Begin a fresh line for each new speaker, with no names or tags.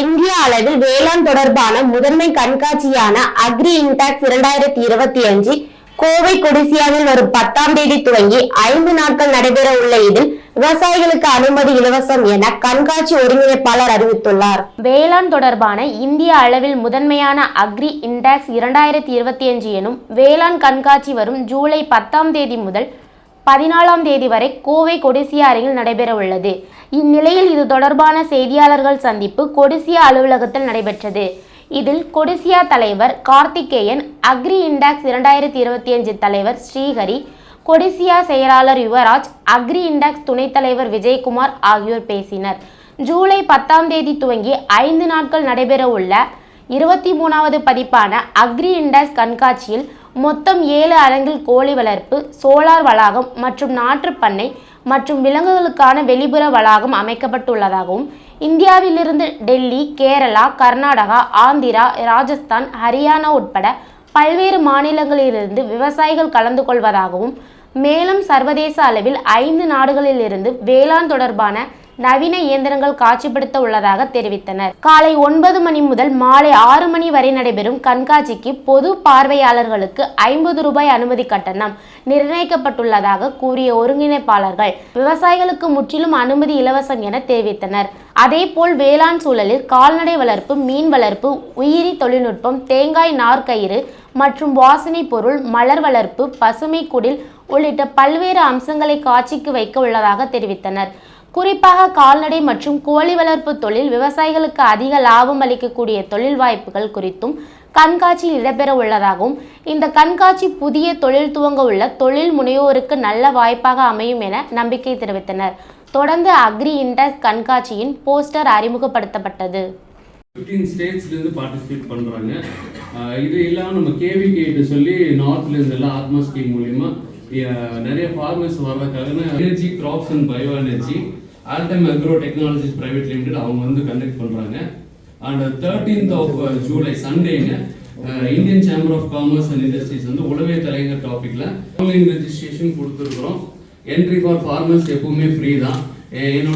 இந்திய அளவில் வேளாண் தொடர்பான முதன்மை கண்காட்சியான அக்ரி இன்டாக்ஸ் இரண்டாயிரத்தி இருபத்தி அஞ்சு கோவை கொடிசியாவில் வரும் பத்தாம் தேதி துவங்கி ஐந்து நாட்கள் நடைபெற உள்ள இதில் விவசாயிகளுக்கு அனுமதி இலவசம் என கண்காட்சி ஒருங்கிணைப்பாளர் அறிவித்துள்ளார். வேளாண் தொடர்பான இந்திய அளவில் முதன்மையான அக்ரி இன்டாக்ஸ் இரண்டாயிரத்தி இருபத்தி அஞ்சு எனும் வேளாண் கண்காட்சி வரும் ஜூலை பத்தாம் தேதி முதல் பதினாலாம் தேதி வரை கோவை கொடிசியா அருகில் நடைபெற உள்ளது. இந்நிலையில் இது தொடர்பான செய்தியாளர்கள் சந்திப்பு கொடிசியா அலுவலகத்தில் நடைபெற்றது. இதில் கொடிசியா தலைவர் கார்த்திகேயன் அக்ரி இண்டாக்ஸ் இரண்டாயிரத்தி இருபத்தி அஞ்சு தலைவர் ஸ்ரீஹரி கொடிசியா செயலாளர் யுவராஜ் அக்ரி இண்டாக்ஸ் துணைத் தலைவர் விஜயகுமார் ஆகியோர் பேசினர். ஜூலை பத்தாம் தேதி துவங்கி ஐந்து நாட்கள் நடைபெற உள்ள இருபத்தி மூணாவது பதிப்பான அக்ரி இண்டஸ் கண்காட்சியில் மொத்தம் ஏழு அரங்கில் கோழி வளர்ப்பு சோலார் வளாகம் மற்றும் நாற்று பண்ணை மற்றும் விலங்குகளுக்கான வெளிப்புற வளாகம் அமைக்கப்பட்டுள்ளதாகவும் இந்தியாவிலிருந்து டெல்லி கேரளா கர்நாடகா ஆந்திரா ராஜஸ்தான் ஹரியானா உட்பட பல்வேறு மாநிலங்களிலிருந்து விவசாயிகள் கலந்து கொள்வதாகவும் மேலும் சர்வதேச அளவில் ஐந்து நாடுகளிலிருந்து வேளாண் தொடர்பான நவீன இயந்திரங்கள் காட்சிப்படுத்த உள்ளதாக தெரிவித்தனர். காலை ஒன்பது மணி முதல் மாலை ஆறு மணி வரை நடைபெறும் கண்காட்சிக்கு பொது பார்வையாளர்களுக்கு ஐம்பது ரூபாய் அனுமதி கட்டணம் நிர்ணயிக்கப்பட்டுள்ளதாக கூறிய ஒருங்கிணைப்பாளர்கள் விவசாயிகளுக்கு முற்றிலும் அனுமதி இலவசம் என தெரிவித்தனர். அதேபோல் வேளாண் சூழலில் கால்நடை வளர்ப்பு மீன் வளர்ப்பு உயிரி தொழில்நுட்பம் தேங்காய் நார்க்கயிறு மற்றும் வாசனை பொருள் மலர் வளர்ப்பு பசுமை குடில் உள்ளிட்ட பல்வேறு அம்சங்களை காட்சிக்கு வைக்க உள்ளதாக தெரிவித்தனர். குறிப்பாக கால்நடை மற்றும் கோழி வளர்ப்பு தொழில் விவசாயிகளுக்கு அதிக லாபம் அளிக்கக்கூடிய தொழில் வாய்ப்புகள் குறித்தும் கண்காட்சியில் இடம்பெற உள்ளதாகவும் இந்த கண்காட்சி புதிய தொழில் துவங்க உள்ள தொழில் முனைவோருக்கு நல்ல வாய்ப்பாக அமையும் என நம்பிக்கை தெரிவித்தனர். தொடர்ந்து அக்ரி இண்டஸ் கண்காட்சியின் போஸ்டர் அறிமுகப்படுத்தப்பட்டது.
ஃபிஃப்டீன் ஸ்டேட்ஸ்லேருந்து பார்ட்டிசிபேட் பண்ணுறாங்க இது இல்லாமல் நம்ம கேவி கேட்டு சொல்லி நார்த்லேருந்து எல்லாம் ஆத்மா ஸ்கீம் மூலிமா நிறைய ஃபார்மர்ஸ் வர்றதுக்காக energy crops and bio energy Altum agro technologies private limited அவங்க வந்து கண்டக்ட் பண்ணுறாங்க and thirteenth of July சண்டேங்க Indian chamber of commerce and industries வந்து உளவே தலைங்கர் டாப்பிக்கில் ஆன்லைன் ரெஜிஸ்ட்ரேஷன் கொடுத்துருக்குறோம். என்ட்ரி ஃபார் ஃபார்மர்ஸ் எப்பவுமே ஃப்ரீ தான். என்னோட